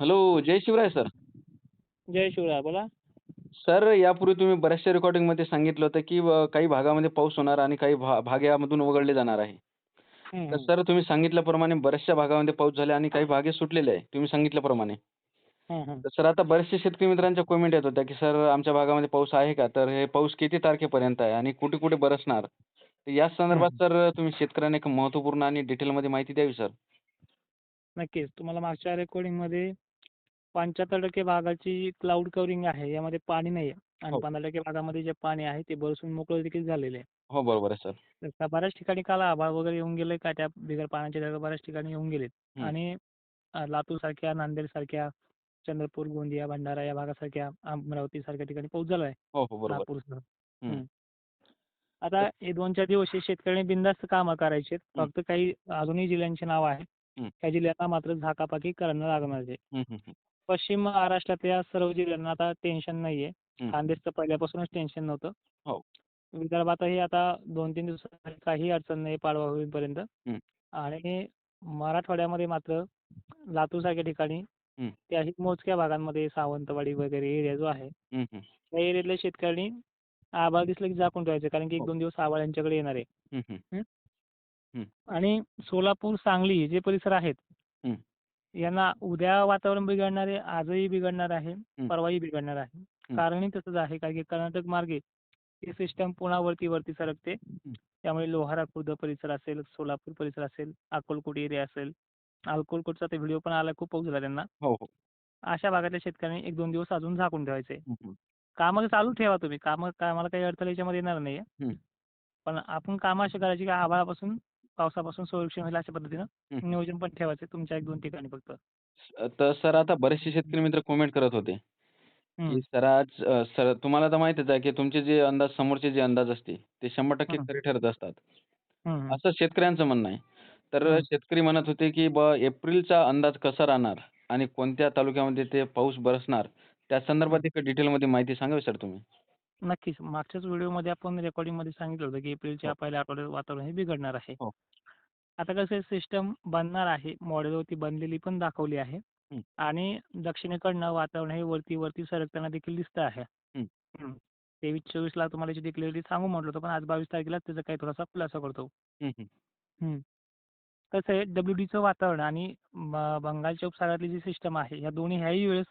Hello जय Shivray sir. जय शिवराय बोला. सर यापूर्वी तुम्ही बऱ्याचशा रेकॉर्डिंगमध्ये सांगितलं होतं की काही भागामध्ये पाऊस होणार आणि काही भा भाग यामधून वगळले जाणार आहे. तर. सर तुम्ही सांगितल्याप्रमाणे बऱ्याचशा भागामध्ये पाऊस झाला आणि काही भाग सुटलेले आहे. तुम्ही सांगितल्याप्रमाणे. तर सर आता बरेचसे शेतकरी मित्रांच्या कमेंट येत होत्या की सर आमच्या भागामध्ये पाऊस आहे का? तर हे पाऊस किती तारखेपर्यंत आहे आणि कुठे कुठे बरसणार? या संदर्भात सर तुम्ही शेतकऱ्यांना एक महत्त्वपूर्ण आणि डिटेलमध्ये माहिती द्यावी सर. नक्कीच. तुम्हाला मागच्या रेकॉर्डिंगमध्ये पंच्याहत्तर टक्के भागाची क्लाउड कव्हरिंग आहे यामध्ये पाणी नाही आहे आणि हो. पंधरा टक्के भागामध्ये जे पाणी आहे ते बरसून मोकळं देखील झालेले आहे हो बरोबर आहे सर तर त्या बऱ्याच ठिकाणी काल आभाळ वगैरे येऊन गेले का त्या बिगर पाण्याच्या जागा बऱ्याच ठिकाणी येऊन गेलेत. आणि अं, लातूरसारख्या नांदेडसारख्या चंद्रपूर गोंदिया भंडारा या भागासारख्या अमरावती सारख्या ठिकाणी पाऊस झाला आहे हो हो बरोबर नागपूरसह. आता हे दोन चार दिवस हे शेतकऱ्यांनी बिनधास्त कामं करायचे. फक्त काही अजूनही जिल्ह्यांची नावं आहेत. त्या जिल्ह्यांना मात्र झाकापाकी करणं लागणार आहे. पश्चिम महाराष्ट्रातल्या सर्व जिल्ह्यांना आता टेन्शन नाहीये. खानदेशचं पहिल्यापासूनच टेन्शन नव्हतं हो. विदर्भातही आता दोन तीन दिवसात काही अडचण नाही पाडवा होईपर्यंत. आणि मराठवाड्यामध्ये मात्र लातूरसारख्या ठिकाणी हम्म. त्याही मोजक्या भागांमध्ये सावंतवाडी वगैरे एरिया जो आहे. त्या एरियातल्या शेतकऱ्यांनी आभाळ दिसलं की झाकून ठेवायचं कारण की एक हो. दोन दिवस आभाळ यांच्याकडे येणार आहे. आणि सोलापूर सांगली जे परिसर आहेत. यांना उद्या वातावरण बिघडणार आहे आजही बिघडणार आहे परवाही बिघडणार आहे. कारणही तसंच आहे कारण की कर्नाटक मार्गे ही सिस्टम पुन्हा वरती वरती सरकते त्यामुळे लोहारा खुर्द परिसर असेल सोलापूर परिसर असेल अक्कलकोट एरिया असेल अक्कलकोटचा ते व्हिडिओ पण आला खूप पाऊस झाला त्यांना. हो हो. अशा भागातल्या शेतकऱ्यांनी एक दोन दिवस अजून झाकून ठेवायचे. कामं चालू ठेवा तुम्ही. कामं कामाला काही अडथळा याच्यामध्ये येणार नाही. पण आपण कामं अशी करायची की आभाळापासून पावसापासून संरक्षण होईल अशा पद्धतीनं. नियोजन पण ठेवायचं तुमच्या एक दोन ठिकाणी फक्त तर सर आता बरेचसे शेतकरी मित्र कमेंट करत होते. की सर आज अ, सर तुम्हाला तर माहितीच आहे की तुमचे जे अंदाज समोरचे जे अंदाज असते ते शंभर टक्के. खरे ठरत असतात. असं शेतकऱ्यांचं म्हणणं आहे तर. शेतकरी म्हणत होते की ब एप्रिलचा अंदाज कसा राहणार आणि कोणत्या तालुक्यामध्ये ते पाऊस बरसणार त्या संदर्भात एक डिटेलमध्ये माहिती सांगावी सर तुम्ही नक्कीच मागच्याच व्हिडिओमध्ये आपण रेकॉर्डिंगमध्ये सांगितलं होतं की एप्रिलच्या हो. पहिल्या आठवड्यात वातावरण हे बिघडणार आहे हो. आता कसं सिस्टम बनणार आहे मॉडेलवरती बनलेली पण दाखवली आहे. आणि दक्षिणेकडनं वातावरण हे वरती वरती सरकताना देखील दिसतं आहे. तेवीस चोवीसला तुम्हाला याची क्लिअरिटी सांगू म्हटलं होतं पण आज बावीस तारखेला त्याचा काही थोडासा खुलासा करतो. कसं आहे डब्ल्यू डीचं वातावरण आणि ब- बंगालच्या उपसागरातली जी सिस्टम आहे या दोन्ही ह्याही वेळेस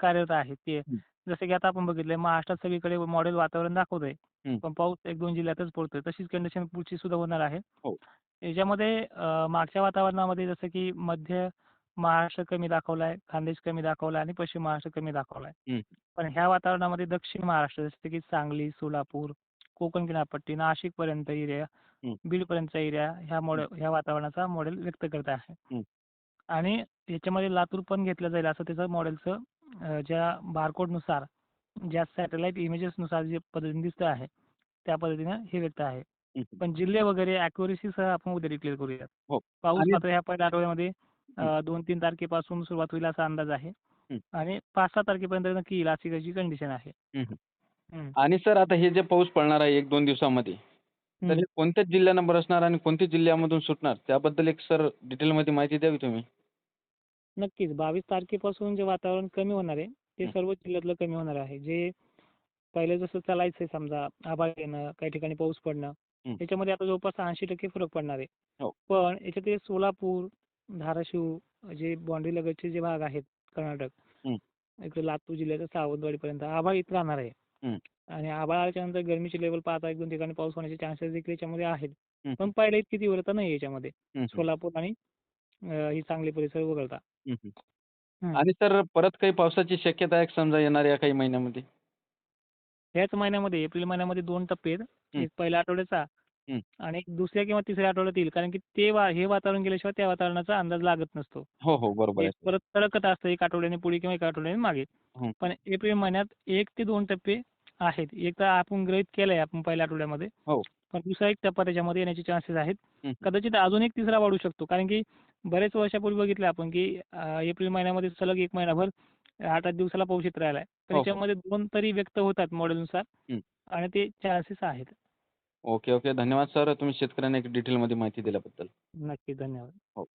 कार्यरत आहे ते. जसं की आता आपण बघितलंय महाराष्ट्रात सगळीकडे मॉडेल वातावरण दाखवतंय. पण पाऊस एक दोन जिल्ह्यातच पडतोय तशीच कंडिशन पुढची सुद्धा होणार आहे हो. याच्यामध्ये अं, मागच्या वातावरणामध्ये जसं की मध्य महाराष्ट्र कमी दाखवलाय खानदेश कमी दाखवलाय आणि पश्चिम महाराष्ट्र कमी दाखवलाय. पण ह्या वातावरणामध्ये दक्षिण महाराष्ट्र जसं की सांगली सोलापूर कोकण किनारपट्टी नाशिक पर्यंत एरिया. बीड पर्यंतचा एरिया ह्या मॉडेल ह्या वातावरणाचा मॉडेल व्यक्त करत आहे. आणि याच्यामध्ये लातूर पण घेतलं जाईल असं त्याचं मॉडेलचं ज्या बारकोडनुसार ज्या सॅटेलाईट इमेजेसनुसार जे पद्धतीने दिसतं आहे त्या पद्धतीनं हे व्यक्त आहे. पण जिल्हे वगैरे accuracy-सह आपण उद्या डिक्लेअर करूयात हो. पाऊस आणि- मात्र ह्या पहिल्या आठवड्यामध्ये अं, दोन तीन तारखेपासून सुरुवात होईल असा अंदाज आहे. आणि पाच सहा तारखेपर्यंत नक्की येईल अशी त्याची कंडिशन आहे. आणि सर आता हे जे पाऊस पडणार आहे एक दोन दिवसामध्ये तर हम्म. हे कोणत्या जिल्ह्यांना बरसणार आणि कोणत्या जिल्ह्यामधून सुटणार त्याबद्दल एक सर डिटेलमध्ये माहिती द्यावी तुम्ही नक्कीच बावीस तारखेपासून जे वातावरण कमी होणार आहे ते. सर्व जिल्ह्यातलं कमी होणार आहे जे पहिले जसं चालायचंय समजा आभाळ येणं काही ठिकाणी पाऊस पडणं हं. याच्यामध्ये आता जवळपास ऐंशी टक्के फरक पडणार आहे हो. पण याच्यात सोलापूर धाराशिव जे बाँड्री लगतचे जे भाग आहेत कर्नाटक. इकडे लातूर जिल्ह्याचं सावंतवाडीपर्यंत आभाळ इथं राहणार आहे. आणि आभाळ आल्याच्यानंतर गरमीची लेवल पाहता एक दोन ठिकाणी पाऊस होण्याचे चान्सेस देखील याच्यामध्ये आहेत. पण पहिल्या इतकी तीव्रता नाही याच्यामध्ये. सोलापूर आणि ही सांगली परिसर वगळता हं. आणि सर परत काही पावसाची शक्यता आहे का समजा येणाऱ्या काही महिन्यामध्ये ह्याच महिन्यामध्ये एप्रिल महिन्यामध्ये दोन टप्पे आहेत हं. एक पहिल्या आठवड्याचा हं. आणि एक दुसऱ्या किंवा तिसऱ्या आठवड्यात येईल कारण की ते वा हे वातावरण गेल्याशिवाय त्या वातावरणाचा अंदाज लागत नसतो हो हो बरोबर ते आहे परत सरकत असतं एक आठवड्याने पुढे किंवा एक आठवड्याने मागे हं. पण एप्रिल महिन्यात एक ते दोन टप्पे आहेत एक तर आपण गृहीत केलंय आपण पहिल्या आठवड्यामध्ये हो. पण दुसरा एक टप्पा त्याच्यामध्ये येण्याचे चान्सेस आहेत हं. कदाचित अजून एक तिसरा वाढू शकतो कारण की बरेच वर्षापूर्वी बघितलं आपण की एप्रिल महिन्यामध्ये सलग एक महिनाभर आठ आठ दिवसाला पाऊस येत राहिलाय. तर हो, हो. याच्यामध्ये दोन तरी व्यक्त होतात मॉडेलनुसार हं. आणि ते चान्सेस आहेत. Okay okay. धन्यवाद सर. तुम्ही शेतकऱ्यांना एक डिटेलमध्ये माहिती दिल्याबद्दल. नक्की धन्यवाद. हो.